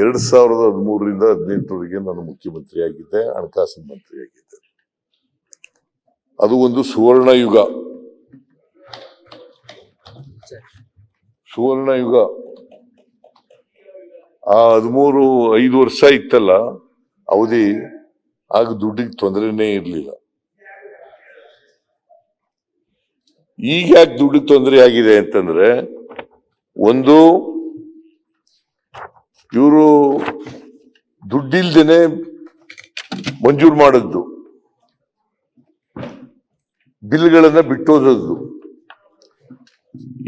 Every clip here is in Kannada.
ಎರಡ್ ಸಾವಿರದ ಹದಿಮೂರರಿಂದ ಹದಿನೆಂಟರವರೆಗೆ ನಾನು ಮುಖ್ಯಮಂತ್ರಿ ಆಗಿದ್ದೆ ಹಣಕಾಸಿನ ಮಂತ್ರಿ ಆಗಿದ್ದೆ ಅದು ಒಂದು ಸುವರ್ಣ ಯುಗ ಸುವರ್ಣ ಯುಗ ಆ ಹದಿಮೂರು, ಐದು ವರ್ಷ ಇತ್ತಲ್ಲ, ಅವಧಿ ಆಗ ದುಡ್ಡಿಗೆ ತೊಂದರೆನೇ ಇರಲಿಲ್ಲ. ಈಗ ಯಾಕೆ ದುಡ್ಡಿಗೆ ತೊಂದರೆ ಆಗಿದೆ ಅಂತಂದ್ರೆ, ಒಂದು ಇವರು ದುಡ್ಡಿಲ್ದೇನೆ ಮಂಜೂರು ಮಾಡದ್ದು. ಬಿಲ್ಗಳನ್ನ ಬಿಟ್ಟೋದದ್ದು.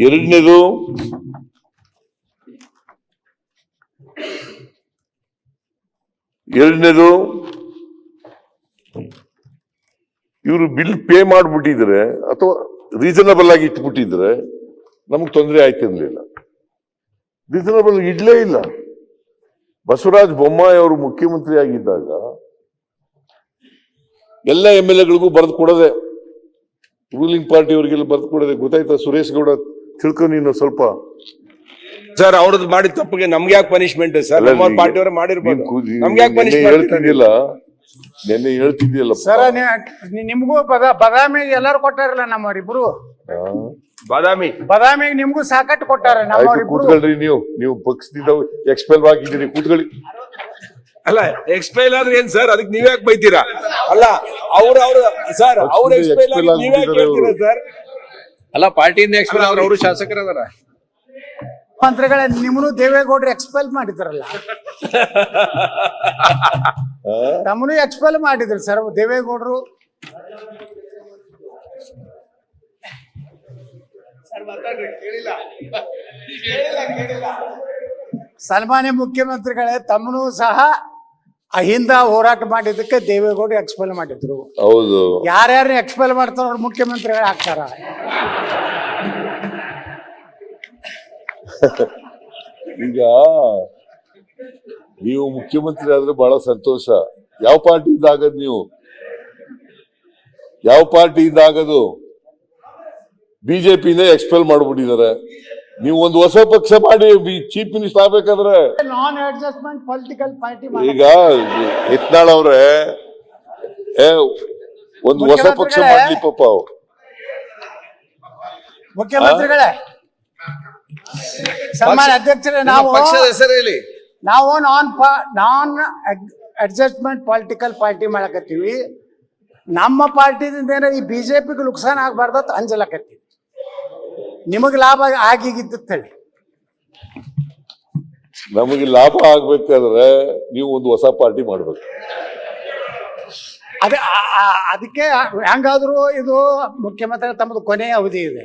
ಎರಡನೇದು ಎರಡನೇದು, ಇವರು ಬಿಲ್ ಪೇ ಮಾಡಿಬಿಟ್ಟಿದ್ರೆ ಅಥವಾ ರೀಸನಬಲ್ ಆಗಿ ಇಟ್ಬಿಟ್ಟಿದ್ರೆ ನಮ್ಗೆ ತೊಂದರೆ ಆಯ್ತಿರ್ಲಿಲ್ಲ ರೀಸನಬಲ್ ಇಡ್ಲೇ ಇಲ್ಲ. ಬಸವರಾಜ ಬೊಮ್ಮಾಯಿ ಅವರು ಮುಖ್ಯಮಂತ್ರಿ ಆಗಿದ್ದಾಗ ಎಲ್ಲ ಎಂ ಎಲ್ ಎಗಳಿಗೂ ಬರೆದು ಕೊಡದೆ ರೂಲಿಂಗ್ ಪಾರ್ಟಿ ಅವರಿಗೆಲ್ಲ ಬರೆದು ಕೊಡದೆ ಗೊತ್ತಾಯ್ತಾ ಸುರೇಶ್ ಗೌಡ ತಿಳ್ಕೊ ನೀನು ಸ್ವಲ್ಪ? ಸರ್ ಅವ್ರದ್ದು ಮಾಡಿದ ತಪ್ಪಿಗೆ ನಮ್ಗೆ ಯಾಕೆ ಪನಿಷ್ಮೆಂಟ್ ಸರ್? ಅಲ್ಲ, ನಮ್ಮ ಈಗ ಪಾರ್ಟಿ ಅವರೇ ಮಾಡಿರ್ಬೋದು. ನಮ್ಗೆ ಯಾಕೆ ಪನಿಷ್ಮೆಂಟ್ ಹೇಳ್ತಿದ್ಯಲ್ಲ ನೆನ್ನೆ ಹೇಳ್ತಿದ್ಯಲ್ಲ ಸರ ನಿಮ್ಗೂ ಬದ ಬದಾಮಿಗೆ ಎಲ್ಲಾರು ಕೊಟ್ಟಾರಲ್ಲ ನಮ್ಮವರಿಬ್ರು? ಬಾದಾಮಿ. ಬದಾಮಿಗೆ ನಿಮ್ಗೂ ಸಾಕಟ್ಟು ಕೊಟ್ಟಾರ ನಮ್ಮವ್ರಿಬ್ರು. ಕೂತ್ಕೊಳ್ರಿ ನೀವು. ನೀವು ಪಕ್ಷದಿಂದ ಎಕ್ಸ್ಪೆಲ್ ಆಗಿದ್ದೀರಿ ಕೂತ್ಕೊಳ್ಳಿ. ಅಲ್ಲ ಎಕ್ಸ್ಪೈಲ್ ಆದ್ರೆ ಏನ್ ಸರ್? ಅದಕ್ಕೆ ನೀವ್ ಯಾಕೆ ಬೈತೀರಾ? ಅಲ್ಲ ಅವ್ರ ಅವ್ರ ಸರ್ ಅವ್ರ ಎಕ್ಸ್ಪೈಲ್ ಆಗಿ ನೀವ್ ಯಾಕೆ ಹೇಳ್ತೀರಾ ಸರ್? ಅಲ್ಲ ಪಾರ್ಟಿಯಿಂದ ಎಕ್ಸ್ಪೈರ್ ಆದ್ರೆ ಅವರು ಶಾಸಕರದಾರ. ಮಂತ್ರಿಗಳ ನಿಮ್ಮನು ದೇವೇಗೌಡ್ರು ಎಕ್ಸ್ಪೆಲ್ ಮಾಡಿದ್ರಲ್ಲ. ನಮ್ಮನು ಎಕ್ಸ್ಪೆಲ್ ಮಾಡಿದ್ರು ಸರ್ ದೇವೇಗೌಡರು. ಸನ್ಮಾನ್ಯ ಮುಖ್ಯಮಂತ್ರಿಗಳೇ ತಮ್ಮನು ಸಹ ಅಹಿಂದ ಹೋರಾಟ ಮಾಡಿದ್ದಕ್ಕೆ ದೇವೇಗೌಡರು ಎಕ್ಸ್ಪೆಲ್ ಮಾಡಿದ್ರು. ಹೌದು. ಯಾರ್ಯಾರು ಎಕ್ಸ್ಪೆಲ್ ಮಾಡ್ತಾರ ಅವ್ರು ಮುಖ್ಯಮಂತ್ರಿಗಳು ಆಗ್ತಾರ. ಈಗ ನೀವು ಮುಖ್ಯಮಂತ್ರಿ ಆದ್ರೆ ಬಹಳ ಸಂತೋಷ. ಯಾವ ಪಾರ್ಟಿ ಇದಾಗದ್ ನೀವು? ಯಾವ ಪಾರ್ಟಿ ಆಗದು? ಬಿಜೆಪಿ ಎಕ್ಸ್ಪೆಲ್ ಮಾಡ್ಬಿಟ್ಟಿದ್ದಾರೆ. ನೀವು ಒಂದು ಹೊಸ ಪಕ್ಷ ಮಾಡಿ ಚೀಫ್ ಮಿನಿಸ್ಟರ್ ಆಗ್ಬೇಕಾದ್ರೆ. ನಾನ್ ಅಡ್ಜಸ್ಟ್ಮೆಂಟ್ ಪೊಲಿಟಿಕಲ್ ಪಾರ್ಟಿ ಈಗ ಯತ್ನಾಳ್ ಅವ್ರೆ ಏ ಒಂದು ಹೊಸ ಪಕ್ಷ ಮಾಡ್ಲಿ ಪಾಪ ಅವ್ರು. ಮುಖ್ಯಮಂತ್ರಿಗಳೇ. ಸನ್ಮಾನ್ಯ ಅಧ್ಯಕ್ಷರೇ ನಾವು ಪಕ್ಷದ ಹೆಸರು ಹೇಳಿ. ನಾವು non non adjustment political party ಮಾಡಕತ್ತೀವಿ. ನಮ್ಮ ಪಾರ್ಟಿದಿಂದ ಏನೋ ಈ ಬಿಜೆಪಿಗೆ ನುಕ್ಸಾನ ಆಗ್ಬಾರ್ದು ಅಂತ ಅಂಜಲಕತ್ತೀವಿ. ನಿಮಗೆ ಲಾಭ ಆಗಿಗಿದ್ದಿತ್ತು ಹೇಳಿ. ನಮಗೆ ಲಾಭ ಆಗ್ಬೇಕಾದ್ರೆ ನೀವು ಒಂದು ಹೊಸ ಪಾರ್ಟಿ ಮಾಡ್ಬೇಕು. ಅದೇ ಅದಕ್ಕೆ ಹೆಂಗಾದ್ರು ಇದು ಮುಖ್ಯಮಂತ್ರಿ ತಮ್ಮದು ಕೊನೆಯ ಅವಧಿ ಇದೆ.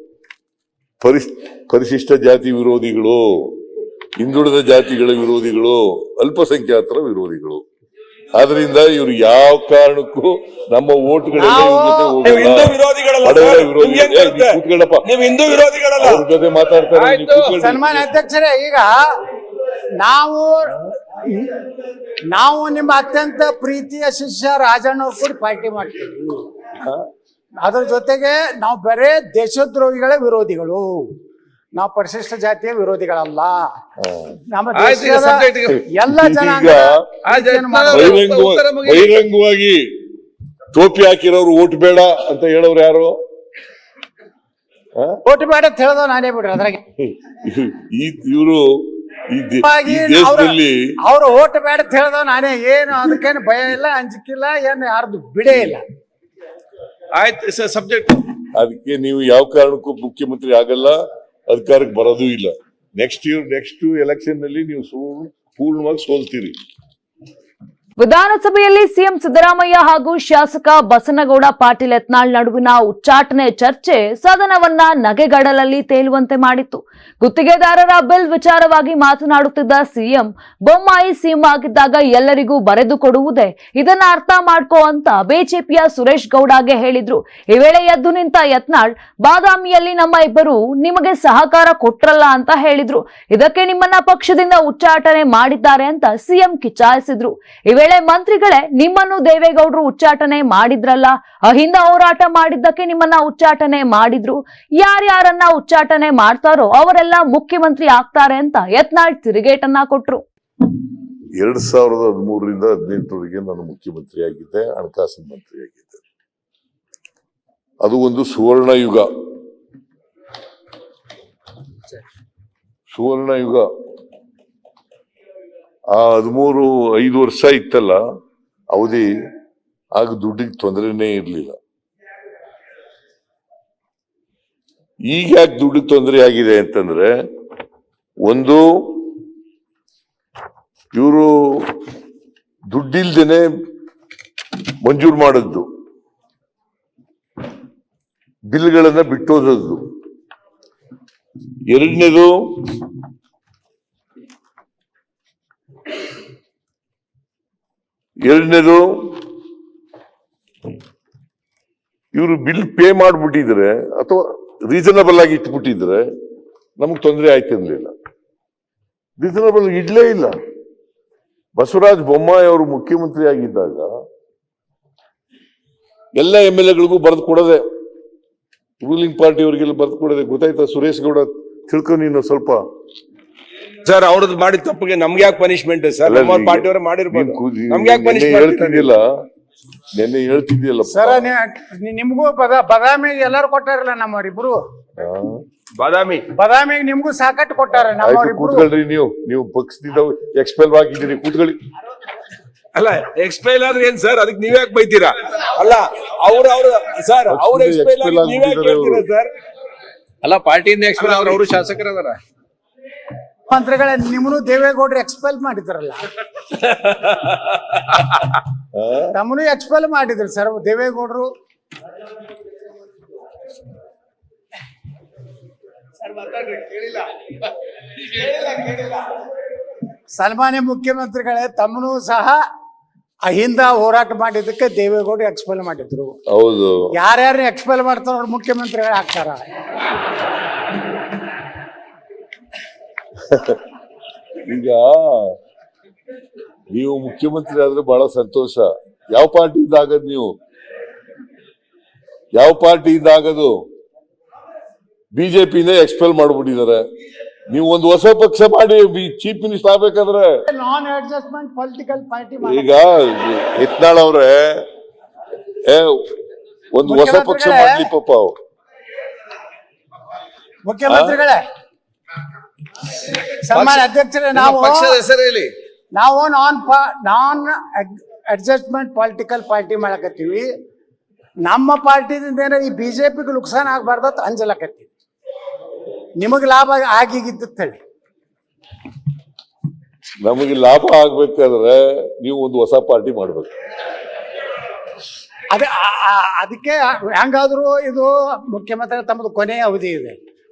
ಪರಿಸ್ ಪರಿಶಿಷ್ಟ ಜಾತಿ ವಿರೋಧಿಗಳು ಹಿಂದುಳಿದ ಜಾತಿಗಳ ವಿರೋಧಿಗಳು ಅಲ್ಪಸಂಖ್ಯಾತರ ವಿರೋಧಿಗಳು. ಆದ್ರಿಂದ ಇವರು ಯಾವ ಕಾರಣಕ್ಕೂ ನಮ್ಮ ಜೊತೆ ಮಾತಾಡ್ತಾರೆ ನೀವು ಸನ್ಮಾನ್ಯ ಅಧ್ಯಕ್ಷರೇ ಈಗ ನಾವು ನಾವು ನಿಮ್ಮ ಅತ್ಯಂತ ಪ್ರೀತಿಯ ಶಿಷ್ಯ ರಾಜಣ್ಣ ಕೂಡ ಪಾರ್ಟಿ ಮಾಡ್ತೀವಿ. ಅದ್ರ ಜೊತೆಗೆ ನಾವು ಬರೇ ದೇಶದ್ರೋಹಿಗಳ ವಿರೋಧಿಗಳು. ನಾವು ಪರಿಶಿಷ್ಟ ಜಾತಿಯ ವಿರೋಧಿಗಳಲ್ಲ. ನಮ್ಮ ದೇಶದ ಎಲ್ಲ. ಬಹಿರಂಗವಾಗಿ ಟೋಪಿ ಹಾಕಿರೋರು ಓಟ್ ಬೇಡ ಅಂತ ಹೇಳೋರು ಯಾರು? ಓಟ್ ಬೇಡ ಅಂತ ಹೇಳೋದು ನಾನೇ ಬಿಡ್ರಿ ಅದ್ರಾಗ. ಈ ಇವರು ಈ ಅವ್ರ ದೇಶದಲ್ಲಿ ಅವ್ರು ಓಟ್ ಬೇಡ ಅಂತ ಹೇಳ್ದವ್ ನಾನೇ. ಏನು ಅದಕ್ಕೇನು ಭಯ ಇಲ್ಲ ಅಂಜಿಕಿಲ್ಲ ಏನು ಯಾರ್ದು ಬಿಡೇ ಇಲ್ಲ. ಆಯ್ತು ಸರ್ ಸಬ್ಜೆಕ್ಟ್ ಅದಕ್ಕೆ ನೀವು ಯಾವ ಕಾರಣಕ್ಕೂ ಮುಖ್ಯಮಂತ್ರಿ ಆಗಲ್ಲ, ಅಧಿಕಾರಕ್ಕೆ ಬರೋದೂ ಇಲ್ಲ. ನೆಕ್ಸ್ಟ್ ಇಯರ್ ನೆಕ್ಸ್ಟ್ ಎಲೆಕ್ಷನ್ನಲ್ಲಿ ನೀವು ಪೂರ್ಣವಾಗಿ ಸೋಲ್ತೀರಿ. ವಿಧಾನಸಭೆಯಲ್ಲಿ ಸಿಎಂ ಸಿದ್ದರಾಮಯ್ಯ ಹಾಗೂ ಶಾಸಕ ಬಸನಗೌಡ ಪಾಟೀಲ್ ಯತ್ನಾಳ್ ನಡುವಿನ ಉಚ್ಚಾಟನೆ ಚರ್ಚೆ ಸದನವನ್ನ ನಗೆಗಡಲಲ್ಲಿ ತೇಲುವಂತೆ ಮಾಡಿತ್ತು. ಗುತ್ತಿಗೆದಾರರ ಬಿಲ್ ವಿಚಾರವಾಗಿ ಮಾತನಾಡುತ್ತಿದ್ದ ಸಿಎಂ, ಬೊಮ್ಮಾಯಿ ಸಿಎಂ ಆಗಿದ್ದಾಗ ಎಲ್ಲರಿಗೂ ಬರೆದು ಕೊಡುವುದೇ, ಇದನ್ನ ಅರ್ಥ ಮಾಡ್ಕೋ ಅಂತ ಬಿಜೆಪಿಯ ಸುರೇಶ್ ಗೌಡಗೆ ಹೇಳಿದ್ರು. ಈ ವೇಳೆ ಎದ್ದು ನಿಂತ ಯತ್ನಾಳ್, ಬಾದಾಮಿಯಲ್ಲಿ ನಮ್ಮ ಇಬ್ಬರು ನಿಮಗೆ ಸಹಕಾರ ಕೊಟ್ರಲ್ಲ ಅಂತ ಹೇಳಿದ್ರು. ಇದಕ್ಕೆ ನಿಮ್ಮನ್ನ ಪಕ್ಷದಿಂದ ಉಚ್ಚಾಟನೆ ಮಾಡಿದ್ದಾರೆ ಅಂತ ಸಿಎಂ ಕಿಚಾಯಿಸಿದ್ರು ಈ ಮಂತ್ರಿಗಳೇ ನಿಮ್ಮನ್ನು ದೇವೇಗೌಡರು ಉಚ್ಚಾಟನೆ ಮಾಡಿದ್ರಲ್ಲ, ಅಹಿಂದ ಹೋರಾಟ ಮಾಡಿದ್ದಕ್ಕೆ ನಿಮ್ಮನ್ನ ಉಚ್ಚಾಟನೆ ಮಾಡಿದ್ರು. ಯಾರ್ಯಾರನ್ನ ಉಚ್ಚಾಟನೆ ಮಾಡ್ತಾರೋ ಅವರೆಲ್ಲ ಮುಖ್ಯಮಂತ್ರಿ ಆಗ್ತಾರೆ ಅಂತ ಯತ್ನಾಳ್ ತಿರುಗೇಟನ್ನ ಕೊಟ್ರು. ಎರಡ್ ಸಾವಿರದ ಹದಿಮೂರರಿಂದ ಹದಿನೆಂಟರವರೆಗೆ ನಾನು ಮುಖ್ಯಮಂತ್ರಿ ಆಗಿದ್ದೆ ಹಣಕಾಸಿನ ಮಂತ್ರಿ ಆಗಿದ್ದೆ ಅದು ಒಂದು ಸುವರ್ಣ ಯುಗ ಸುವರ್ಣ ಯುಗ ಆ ಹದಿಮೂರು, ಐದು ವರ್ಷ ಇತ್ತಲ್ಲ, ಅವಧಿ, ಆಗ ದುಡ್ಡಿಗೆ ತೊಂದರೆನೇ ಇರಲಿಲ್ಲ. ಈಗ ಯಾಕೆ ದುಡ್ಡಿಗೆ ತೊಂದರೆ ಆಗಿದೆ ಅಂತಂದ್ರೆ, ಒಂದು, ಇವರು ದುಡ್ಡಿಲ್ದೇನೆ ಮಂಜೂರು ಮಾಡದ್ದು. ಬಿಲ್ಗಳನ್ನ ಬಿಟ್ಟೋದದ್ದು. ಎರಡನೇದು ಎರಡನೇದು, ಇವರು ಬಿಲ್ ಪೇ ಮಾಡಿಬಿಟ್ಟಿದ್ರೆ ಅಥವಾ ರೀಸನಬಲ್ ಆಗಿ ಇಟ್ಬಿಟ್ಟಿದ್ರೆ ನಮಗೆ ತೊಂದರೆ ಆಯ್ತಿರ್ಲಿಲ್ಲ ರೀಸನಬಲ್ ಇಡ್ಲೇ ಇಲ್ಲ. ಬಸವರಾಜ ಬೊಮ್ಮಾಯಿ ಅವರು ಮುಖ್ಯಮಂತ್ರಿ ಆಗಿದ್ದಾಗ ಎಲ್ಲ ಎಂ ಎಲ್ ಎಗಳಿಗೂ ಬರೆದು ಕೊಡದೆ ರೂಲಿಂಗ್ ಪಾರ್ಟಿ ಅವರಿಗೆಲ್ಲ ಬರೆದು ಕೊಡದೆ, ಗೊತ್ತಾಯ್ತಾ ಸುರೇಶ್ ಗೌಡ ತಿಳ್ಕೊ ನೀನು ಸ್ವಲ್ಪ ಸರ್ ಅವ್ರದ್ದು ಮಾಡಿದ ತಪ್ಪಿಗೆ ನಮ್ಗೆ ಯಾಕೆ ಪನಿಷ್ಮೆಂಟ್ ಸರ್? ನಮ್ಮ ಪಾರ್ಟಿಯವರು ಮಾಡಿರ್ಬೋದು. ನಮ್ಗೆ ಯಾಕೆ ಪನಿಷ್ಮೆಂಟ್ ಹೇಳ್ತಿದ್ದಿಲ್ಲ ನೆನ್ನೆ ಹೇಳ್ತಿದ್ಯಲ್ಲ ಸರ ನಿಮ್ಗೂ ಬದ ಬದಾಮಿಗೆ ಎಲ್ಲಾರು ಕೊಟ್ಟಾರಲ್ಲ ನಮ್ಮವರಿಬ್ರು? ಬಾದಾಮಿ. ಬದಾಮಿಗೆ ನಿಮ್ಗೂ ಸಾಕಟ್ಟು ಕೊಟ್ಟಾರ ಆಯ್ತು ನಮ್ಮವರಿಬ್ರು. ಕೂತ್ಕೊಳ್ರಿ ನೀವು. ನೀವು ಪಕ್ಷದಿಂದ ಎಕ್ಸ್ಪೆಲ್ ಆಗಿದ್ದೀರಿ ಕೂತ್ಕೊಳ್ಳಿ. ಅಲ್ಲ ಎಕ್ಸ್ಪೈಲ್ ಆದ್ರೆ ಏನ್ ಸರ್? ಅದಕ್ಕೆ ನೀವ್ ಯಾಕೆ ಬೈತೀರಾ? ಅಲ್ಲ ಅವ್ರ ಅವ್ರ ಸರ್ ಅವ್ರ ಎಕ್ಸ್ಪೈರ್ ಎಕ್ಸ್ಪೈಲ್ ಆಗಿ ನೀವ್ ಯಾಕೆ ಹೇಳ್ತೀರಾ ಸರ್? ಅಲ್ಲ ಪಾರ್ಟಿಯಿಂದ ಎಕ್ಸ್ಪೈರ್ ಆದ್ರೆ ಅವರು ಶಾಸಕರದಾರ? ಮಂತ್ರಿಗಳ ನಿಮ್ನು ದೇವೇಗೌಡ್ರು ಎಕ್ಸ್ಪೆಲ್ ಮಾಡಿದ್ರಲ್ಲ. ನಮ್ಮನು ಎಕ್ಸ್ಪೆಲ್ ಮಾಡಿದ್ರು ಸರ್ ದೇವೇಗೌಡರು. ಸನ್ಮಾನ್ಯ ಮುಖ್ಯಮಂತ್ರಿಗಳೇ ತಮ್ಮನು ಸಹ ಅಹಿಂದ ಹೋರಾಟ ಮಾಡಿದ್ದಕ್ಕೆ ದೇವೇಗೌಡರು ಎಕ್ಸ್ಪೆಲ್ ಮಾಡಿದ್ರು. ಹೌದು. ಯಾರ್ಯಾರು ಎಕ್ಸ್ಪೆಲ್ ಮಾಡ್ತಾರ ಅವ್ರು ಮುಖ್ಯಮಂತ್ರಿಗಳು ಆಗ್ತಾರ. ಈಗ ನೀವು ಮುಖ್ಯಮಂತ್ರಿ ಆದ್ರೆ ಬಹಳ ಸಂತೋಷ. ಯಾವ ಪಾರ್ಟಿಯಿಂದ ಆಗದ್ ನೀವು? ಯಾವ ಪಾರ್ಟಿಯಿಂದ ಆಗದು? ಬಿಜೆಪಿಯಿಂದ ಎಕ್ಸ್ಪೆಲ್ ಮಾಡ್ಬಿಟ್ಟಿದ್ದಾರೆ. ನೀವು ಒಂದು ಹೊಸ ಪಕ್ಷ ಮಾಡಿ ಚೀಫ್ ಮಿನಿಸ್ಟರ್ ಆಗ್ಬೇಕಂದ್ರೆ. ನಾನ್ ಅಡ್ಜಸ್ಟ್ಮೆಂಟ್ ಪೊಲಿಟಿಕಲ್ ಪಾರ್ಟಿ ಈಗ ಯತ್ನಾಳ್ ಅವ್ರೆ ಏ ಒಂದು ಹೊಸ ಪಕ್ಷ ಮಾಡ್ಲಿ ಪಾಪ ಅವ್ರು. ಮುಖ್ಯಮಂತ್ರಿಗಳೇ. ಸನ್ಮಾನ್ಯ ಅಧ್ಯಕ್ಷರೇ ನಾವು ಪಕ್ಷದ ಹೆಸರು ಹೇಳಿ. ನಾವು non non adjustment political party ಮಾಡಕತ್ತೀವಿ. ನಮ್ಮ ಪಾರ್ಟಿದಿಂದ ಏನೋ ಈ ಬಿಜೆಪಿಗೆ ನುಕ್ಸಾನ್ ಆಗ್ಬಾರ್ದತ್ ಅಂಜಲಕತ್ತೀವಿ ನಿಮಗೆ ಲಾಭ ಆಗಿಗಿದ್ದ ಹೇಳಿ ನಮಗೆ ಲಾಭ ಆಗ್ಬೇಕಾದ್ರೆ ನೀವು ಒಂದು ಹೊಸ ಪಾರ್ಟಿ ಮಾಡ್ಬೇಕು. ಅದೇ ಅದಕ್ಕೆ ಹೆಂಗಾದ್ರೂ ಇದು ಮುಖ್ಯಮಂತ್ರಿ ತಮ್ಮದು ಕೊನೆಯ ಅವಧಿ ಇದೆ.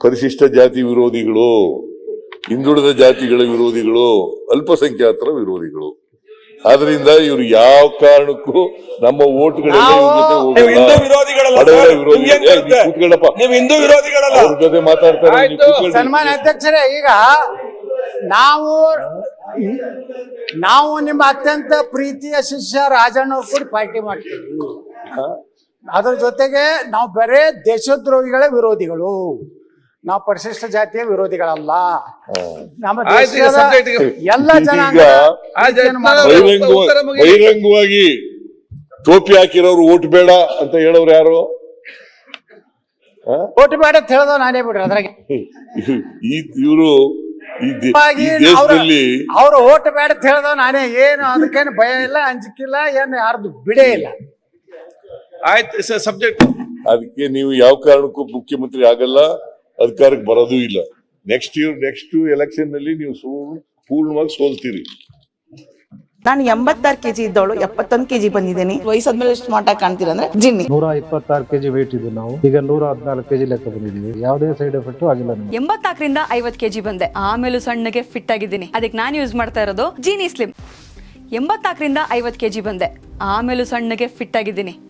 ಪರಿಶಿಷ್ಟ ಜಾತಿ ವಿರೋಧಿಗಳು ಹಿಂದುಳಿದ ಜಾತಿಗಳ ವಿರೋಧಿಗಳು ಅಲ್ಪಸಂಖ್ಯಾತರ ವಿರೋಧಿಗಳು ಆದ್ರಿಂದ ಇವರು ಯಾವ ಕಾರಣಕ್ಕೂ ನಮ್ಮ ಓಟ್ಗಳೆಲ್ಲ ಜೊತೆ ನೀವು ಹಿಂದೂ ವಿರೋಧಿಗಳಲ್ಲ ಬಡವರ ಸರ್. ವಿರೋಧಿ ನಿಮ್ಗೆ ಹೆಂಗ್ ಏ, ಗೊತ್ತೆ? ನೀವು ಹಿಂದೂ ವಿರೋಧಿಗಳಲ್ಲ ಅವ್ರ ಜೊತೆ ಮಾತಾಡ್ತಾರೆ. ಸನ್ಮಾನ್ಯ ಅಧ್ಯಕ್ಷರೇ ಈಗ ನಾವು ನಾವು ನಿಮ್ಮ ಅತ್ಯಂತ ಪ್ರೀತಿಯ ಶಿಷ್ಯ ರಾಜಣ್ಣ ಕೂಡ ಪಾರ್ಟಿ ಮಾಡ್ತೀವಿ ಅದ್ರ ಜೊತೆಗೆ ನಾವು ಬರೇ ದೇಶದ್ರೋಹಿಗಳ ವಿರೋಧಿಗಳು. ನಾವು ಪರಿಶಿಷ್ಟ ಜಾತಿಯ ವಿರೋಧಿಗಳಲ್ಲ. ನಮ್ಮ ದೇಶದ ಎಲ್ಲ ಜನಾಂಗವಾಗಿ ಜನಾಂಗ. ಬಹಿರಂಗವಾಗಿ ಟೋಪಿ ಹಾಕಿರೋರು ಓಟ್ ಬೇಡ ಅಂತ ಹೇಳೋರು ಯಾರು? ಓಟ್ ಬೇಡ ಅಂತ ಹೇಳೋದು ನಾನೇ ಬಿಡ್ರಿ ಅದ್ರಾಗೆ. ಈ ಇವರು ಅವ್ರ ಓಟ್ ಬೇಡ ಅಂತ ಹೇಳ್ದವ ನಾನೇ. ಏನು ಅದಕ್ಕೇನು ಭಯ ಇಲ್ಲ ಅಂಜಿಕಿಲ್ಲ ಏನು ಯಾರ್ದು ಬಿಡೇ ಇಲ್ಲ. ಆಯ್ತು ಸರ್ ಸಬ್ಜೆಕ್ಟ್ ಅದಕ್ಕೆ ನೀವು ಯಾವ ಕಾರಣಕ್ಕೂ ಮುಖ್ಯಮಂತ್ರಿ ಆಗಲ್ಲ ಅಧಿಕಾರಕ್ಕೆ ಬರೋದು ಇಲ್ಲ. ನೆಕ್ಸ್ಟ್ ಇಯರ್ ನೆಕ್ಸ್ಟ್ ಎಲೆಕ್ಷನ್ನಲ್ಲಿ ನೀವು ಪೂರ್ಣವಾಗಿ ಸೋಲ್ತೀರಿ. ನಾನು ಎಂಬತ್ತಾರು ಕೆಜಿ ಇದ್ದವಳು ಎಪ್ಪತ್ತೊಂದು ಕೆಜಿ ಬಂದಿದ್ದೀನಿ. ವಯಸ್ಸಾದ್ಮೇಲೆ ಸ್ಮಾರ್ಟ್ ಆಗಿ ಕಾಣ್ತೀರ ಅಂದ್ರೆ ಜಿನ್ನಿ. ನೂರ ಇಪ್ಪತ್ತಾರು ಕೆಜಿ ವೇಟ್ ಇದ್ದೀವಿ ನಾವು. ಈಗ ನೂರ ಹದಿನಾಲ್ಕು ಕೆಜಿ ಲೆಕ್ಕ ಬಂದಿದ್ದೀವಿ. ಯಾವುದೇ ಸೈಡ್ ಎಫೆಕ್ಟ್ ಆಗಿಲ್ಲ ನಮಗೆ. ಎಂಬತ್ನಾಲ್ಕರಿಂದ ಐವತ್ ಕೆಜಿ ಬಂದೆ. ಆಮೇಲೆ ಸಣ್ಣಗೆ ಫಿಟ್ ಆಗಿದ್ದೀನಿ. ಅದಕ್ಕೆ ನಾನು ಯೂಸ್ ಮಾಡ್ತಾ ಇರೋದು ಜೀನಿ ಸ್ಲಿಮ್ ಎಂಬತ್ನಾಲ್ಕರಿಂದ ಐವತ್ತು ಕೆಜಿ ಬಂದೆ. ಆಮೇಲೆ ಸಣ್ಣಗೆ ಫಿಟ್ ಆಗಿದ್ದೀನಿ.